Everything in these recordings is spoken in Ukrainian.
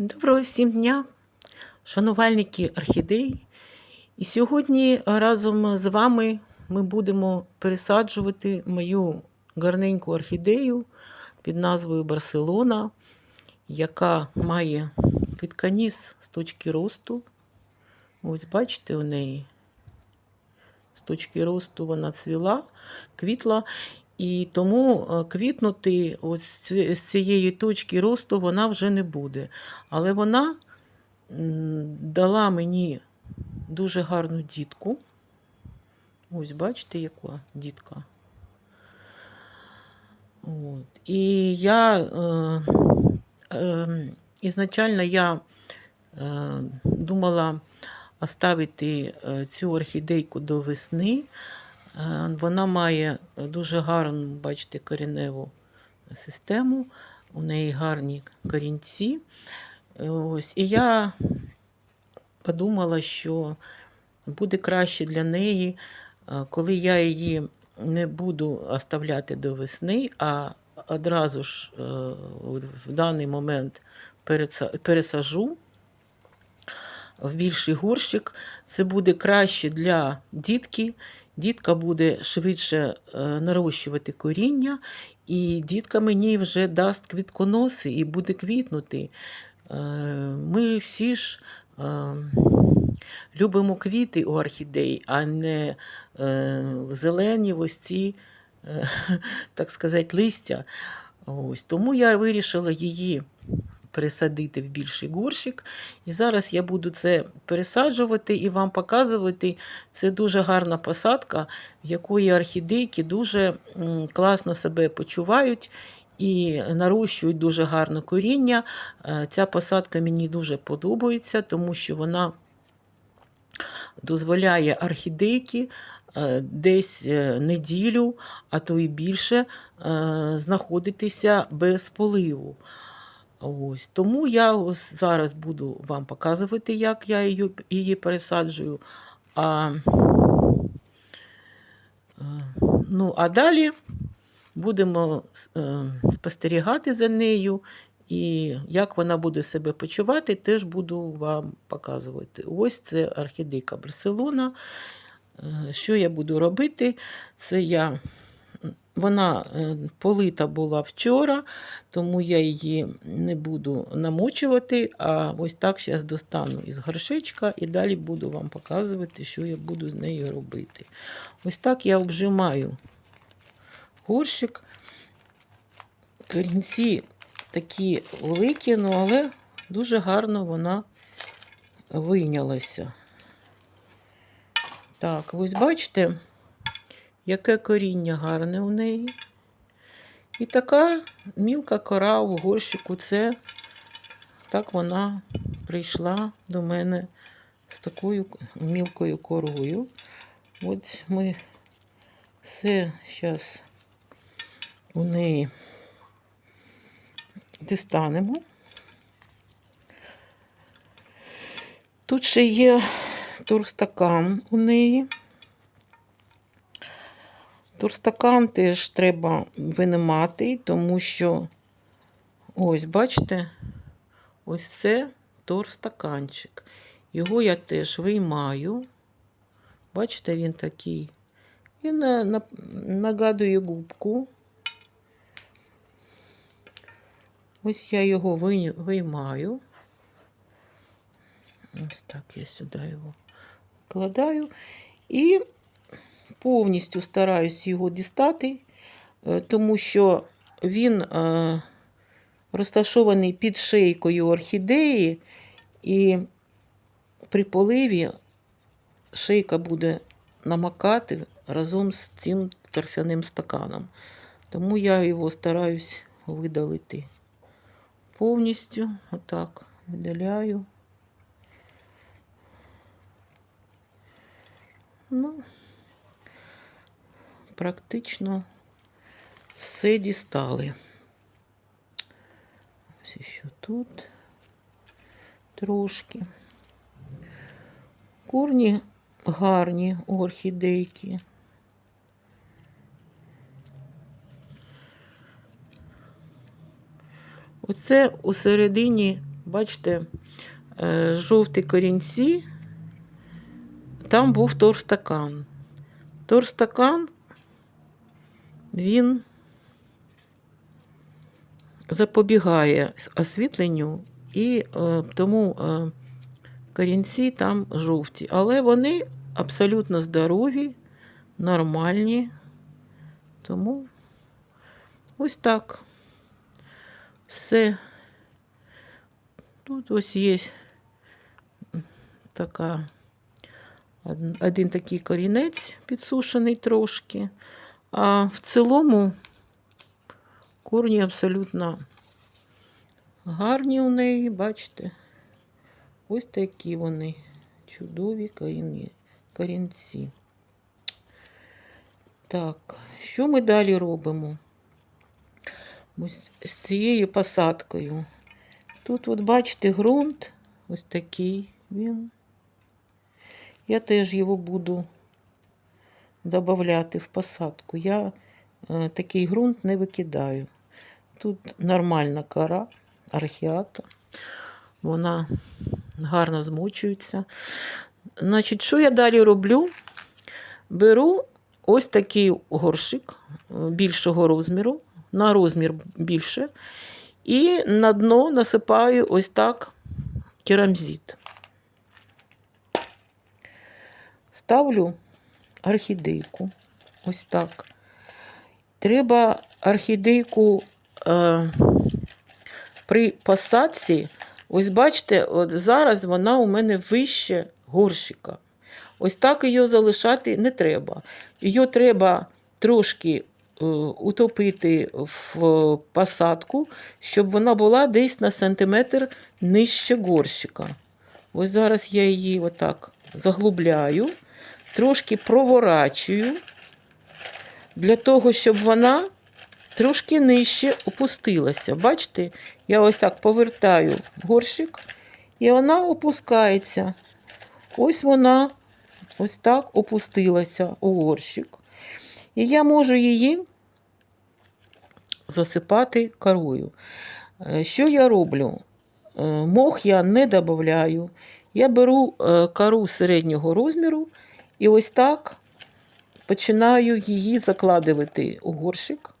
Доброго всім дня, шанувальники орхідей. І сьогодні разом з вами ми будемо пересаджувати мою гарненьку орхідею під назвою Барселона, яка має квітканіс з точки росту. Ось бачите у неї. З точки росту вона цвіла, квітла. І тому е, квітнути ось з цієї точки росту вона вже не буде. Але вона дала мені дуже гарну дітку. Ось бачите, яка дітка. От. І я е, е, ізначально я е, думала оставити е, цю орхідейку до весни. Е, Вона має дуже гарну, бачите, коріневу систему. У неї гарні корінці. Е, Ось. І я подумала, що буде краще для неї, е, коли я її не буду оставляти до весни, а одразу ж в даний момент пересажу в більший горщик. Це буде краще для дітки. Дітка буде швидше е, нарощувати коріння, і дітка мені вже дасть квітконоси і буде квітнути. Е, Ми всі ж е, любимо квіти у орхідей, а не зелені ось ці, так сказати, листя. Ось. Тому я вирішила її пересадити в більший горщик. І зараз я буду це пересаджувати і вам показувати. Це дуже гарна посадка, в якої орхідейки дуже класно себе почувають і нарощують дуже гарне коріння. Е, Ця посадка мені дуже подобається, тому що вона дозволяє орхідейки е, десь е, неділю, а то і більше знаходитися без поливу. Ось. Тому я зараз буду вам показувати, як я її, її пересаджую. А, ну, а далі будемо е, спостерігати за нею. І як вона буде себе почувати, теж буду вам показувати. Ось це орхідейка Барселона. Е, Що я буду робити? Це я. Вона е, полита була вчора, тому я її не буду намочувати, а ось так зараз достану із горшечка і далі буду вам показувати, що я буду з нею робити. Ось так я обжимаю горщик. Корінці такі великі, ну, але дуже гарно вона вийнялася. Так, ось бачите, яке коріння гарне у неї. І така мілка кора у горщику. Це так вона прийшла до мене з такою мілкою корою. От ми все зараз у неї дістанемо. Тут ще є турстакан у неї. Турстакан теж треба винимати, тому що, ось, бачите, ось це турстаканчик. Його я теж виймаю. Бачите, він такий. І на, на, нагадує губку. Ось я його виймаю. Ось так я сюди його вкладаю. І повністю стараюсь його дістати, е, тому що він е, розташований під шийкою орхідеї, і при поливі шийка буде намакати разом з цим торфяним стаканом. Тому я його стараюсь видалити повністю. Отак видаляю. Ну, практично все дістали. Ось ще тут трошки. Корні гарні у орхідейки. Оце у середині бачите, е, жовті корінці, там був торстакан. Торстакан, він запобігає освітленню, і е, тому е, корінці там жовті. Але вони абсолютно здорові, нормальні. Тому ось так. Все. Тут ось є така, один, такий корінець підсушений трошки. А в цілому корні абсолютно гарні у неї, бачите? Ось такі вони чудові корінці. Так, що ми далі робимо? Ось з цією посадкою. Тут, от бачите, ґрунт ось такий він. Я теж його буду додавати в посадку. Я е, такий ґрунт не викидаю. Тут нормальна кора, архіата. Вона гарно змочується. Значить, що я далі роблю? Беру ось такий горшик е, більшого розміру, на розмір більше. І на дно насипаю ось так керамзит. Ставлю орхідейку. Ось так. Треба орхідейку е, при посадці. Ось бачите, от зараз вона у мене вище горщика. Ось так її залишати не треба. Її треба трошки е, утопити в посадку, щоб вона була десь на сантиметр нижче горщика. Ось зараз я її отак заглубляю, трошки проворачую, для того, щоб вона трошки нижче опустилася. Бачите, я ось так повертаю горщик, і вона опускається. Ось вона ось так опустилася у горщик. І я можу її засипати корою. Е, Що я роблю? Е, Мох я не додаю. Я беру е, кору середнього розміру і ось так починаю її закладувати у горщик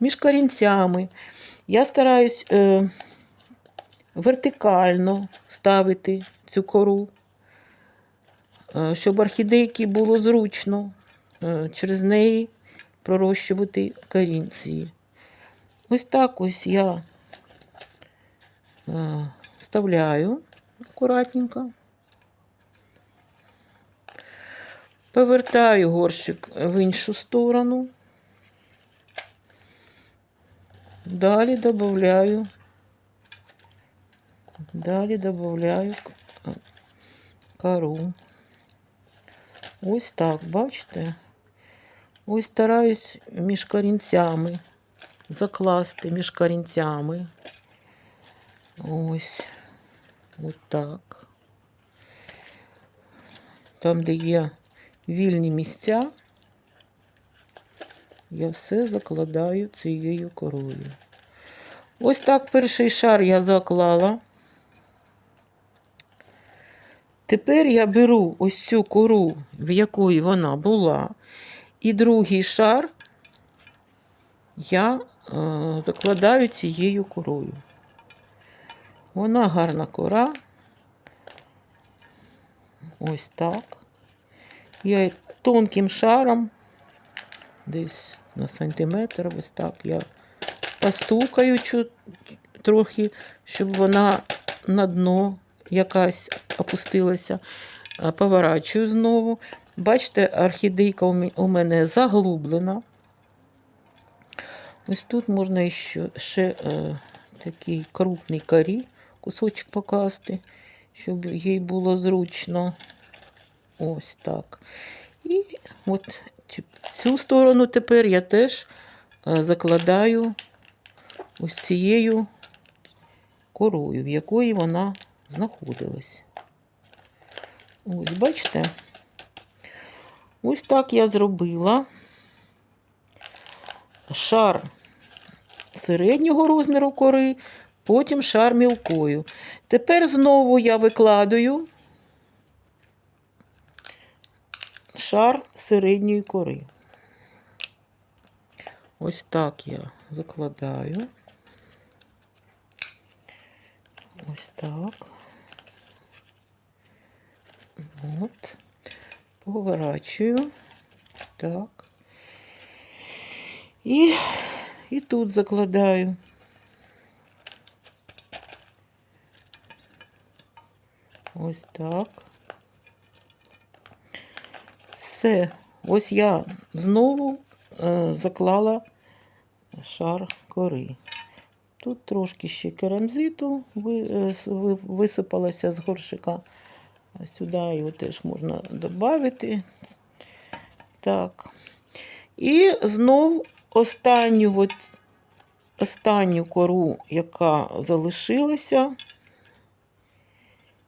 між корінцями. Я стараюсь е, вертикально ставити цю кору, е, щоб орхідейки було зручно е, через неї пророщувати корінці. Ось так ось я е, вставляю акуратненько. Повертаю горщик в іншу сторону. Далі додаю. Далі додаю кору. Ось так, бачите? Ось стараюсь між корінцями закласти між корінцями. Ось. Ось так. Там, де є вільні місця, я все закладаю цією корою. Ось так перший шар я заклала. Тепер я беру ось цю кору, в якої вона була, і другий шар я е, закладаю цією корою. Вона гарна кора. Ось так. Я тонким шаром, десь на сантиметр, ось так я постукаю трохи, щоб вона на дно якась опустилася. Поворачую знову. Бачите, орхідейка у мене заглублена. Ось тут можна ще, ще е, такий крупний корі, кусочок покласти, щоб їй було зручно. Ось так. І от цю- сторону тепер я теж е, закладаю ось цією корою, в якої вона знаходилась. Ось, бачите? Ось так я зробила шар середнього розміру кори, потім шар мілкою. Тепер знову я викладаю шар середньої кори. Ось так я закладаю. Ось так. От. Поворачую. Так. І, і тут закладаю. Ось так. Все. Ось я знову е, заклала шар кори. Тут трошки ще керамзиту е, с- ви- висипалося з горшика. Сюди його теж можна додати. Так. І знов останню, от, останню кору, яка залишилася,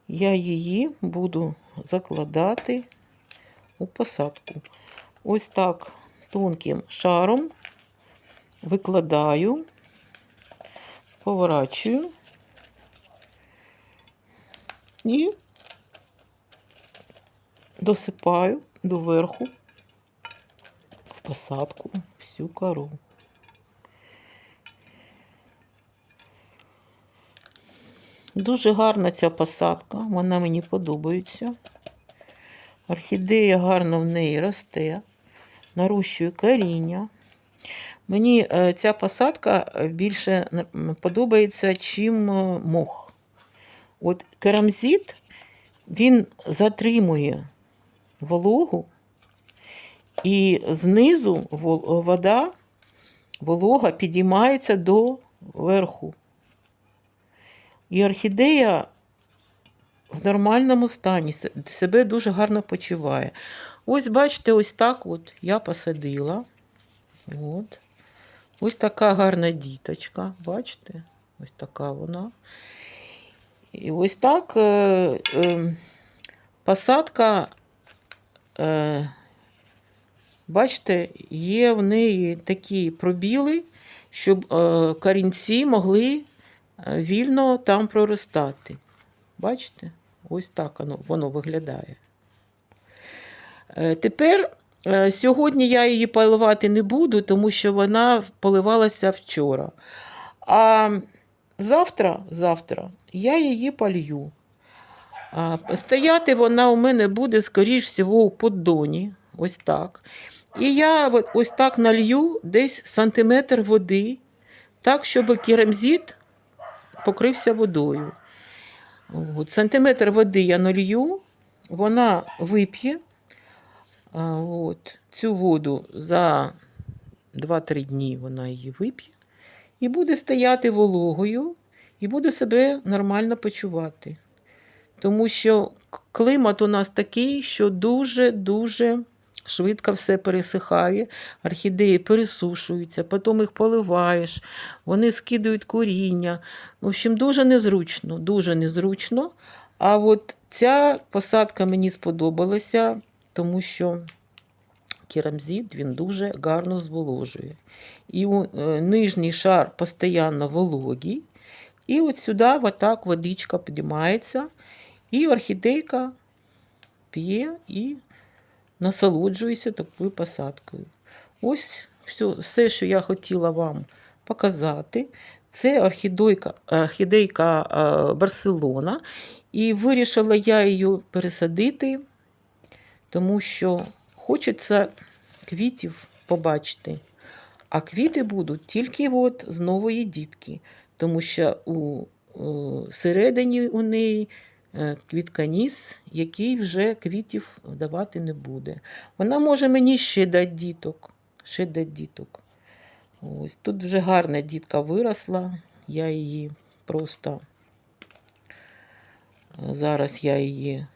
я її буду закладати у посадку. Ось так тонким шаром викладаю, поворачую і досипаю доверху в посадку всю кору. Дуже гарна ця посадка, вона мені подобається. Орхідея гарно в неї росте, нарощує коріння. Мені е, ця посадка е, більше подобається, чим е, мох. От керамзит, він затримує вологу, і знизу вода, волога підіймається до верху. І орхідея в нормальному стані себе дуже гарно почуває. Ось, бачите, ось так от я посадила. От. Ось така гарна діточка, бачите? Ось така вона. І ось так е, е, посадка, е, бачите, є в неї такі пробіли, щоб е, корінці могли е, вільно там проростати. Бачите? Ось так воно, воно виглядає. Е, Тепер е, сьогодні я її поливати не буду, тому що вона поливалася вчора. А завтра, завтра я її полью. Стояти вона у мене буде, скоріш всього, у поддоні. Ось так. І я ось так налью десь сантиметр води, так, щоб керамзит покрився водою. От, сантиметр води я налью, вона вип'є от, цю воду за 2-3 дні вона її вип'є і буде стояти вологою, і буде себе нормально почувати. Тому що к- клімат у нас такий, що дуже-дуже швидко все пересихає, орхідеї пересушуються, потім їх поливаєш, вони скидують коріння. В общем, дуже незручно, дуже незручно. А от ця посадка мені сподобалася, тому що керамзит він дуже гарно зволожує. І е, нижній шар постійно вологий. І от сюди отак водичка підіймається, і орхідейка п'є і насолоджується такою посадкою. Ось все, що я хотіла вам показати. Це орхідейка, орхідейка Барселона. І вирішила я її пересадити, тому що хочеться квітів побачити. А квіти будуть тільки от з нової дітки, тому що у е, середині у неї квітканіс, який вже квітів давати не буде. Вона може мені ще дати діток. Ще дати діток. Ось тут вже гарна дітка виросла. Я її просто е, зараз я її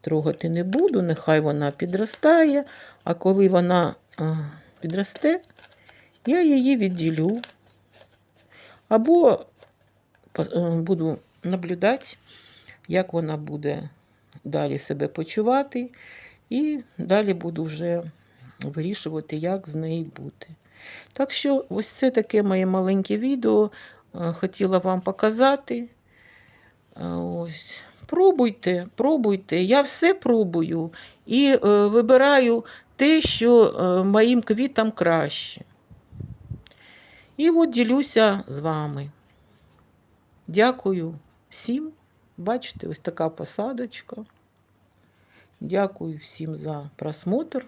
трогати не буду, нехай вона підростає, а коли вона е, підросте, я її відділю. Або е, буду наблюдати, як вона буде далі себе почувати, і далі буду вже вирішувати, як з нею бути. Так що, ось це таке моє маленьке відео. е, хотіла вам показати. Е, Ось. Пробуйте, пробуйте. Я все пробую і е, вибираю те, що е, моїм квітам краще. І от ділюся з вами. Дякую всім. Бачите, ось така посадочка. Дякую всім за просмотр.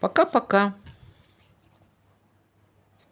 Пока-пока.